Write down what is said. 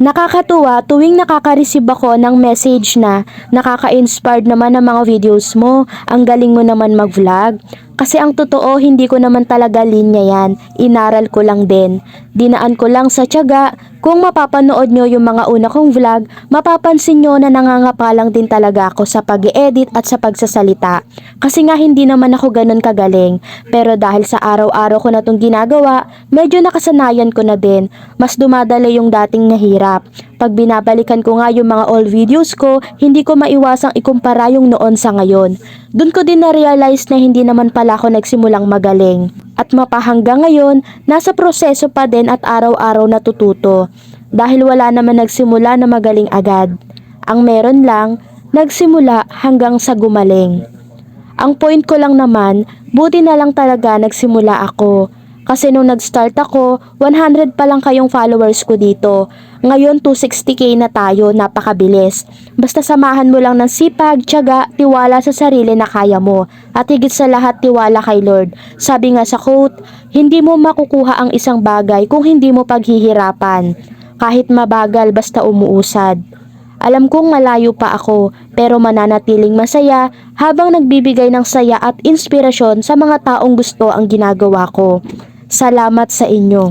Nakakatuwa tuwing nakaka-receive ako ng message na nakaka-inspired naman ng mga videos mo, ang galing mo naman mag-vlog. Kasi ang totoo, hindi ko naman talaga linya yan. Inaral ko lang din. Dinaan ko lang sa tiyaga. Kung mapapanood nyo yung mga una kong vlog, mapapansin nyo na nangangapalang din talaga ako sa pag edit at sa pagsasalita. Kasi nga hindi naman ako ganun kagaling. Pero dahil sa araw-araw ko na itong ginagawa, medyo nakasanayan ko na din. Mas dumadali yung dating nahirap. Pag binabalikan ko nga yung mga old videos ko, hindi ko maiwasang ikumpara yung noon sa ngayon. Doon ko din na-realize na hindi naman pala ako nagsimulang magaling. At mapahanggang ngayon, nasa proseso pa din at araw-araw natututo. Dahil wala naman nagsimula na magaling agad. Ang meron lang, nagsimula hanggang sa gumaling. Ang point ko lang naman, buti na lang talaga nagsimula ako. Kasi nung nag-start ako, 100 pa lang kayong followers ko dito. Ngayon 260k na tayo, napakabilis. Basta samahan mo lang ng sipag, tiyaga, tiwala sa sarili na kaya mo. At higit sa lahat, tiwala kay Lord. Sabi nga sa quote, hindi mo makukuha ang isang bagay kung hindi mo paghihirapan. Kahit mabagal basta umuusad. Alam kong malayo pa ako, pero mananatiling masaya habang nagbibigay ng saya at inspirasyon sa mga taong gusto ang ginagawa ko. Salamat sa inyo.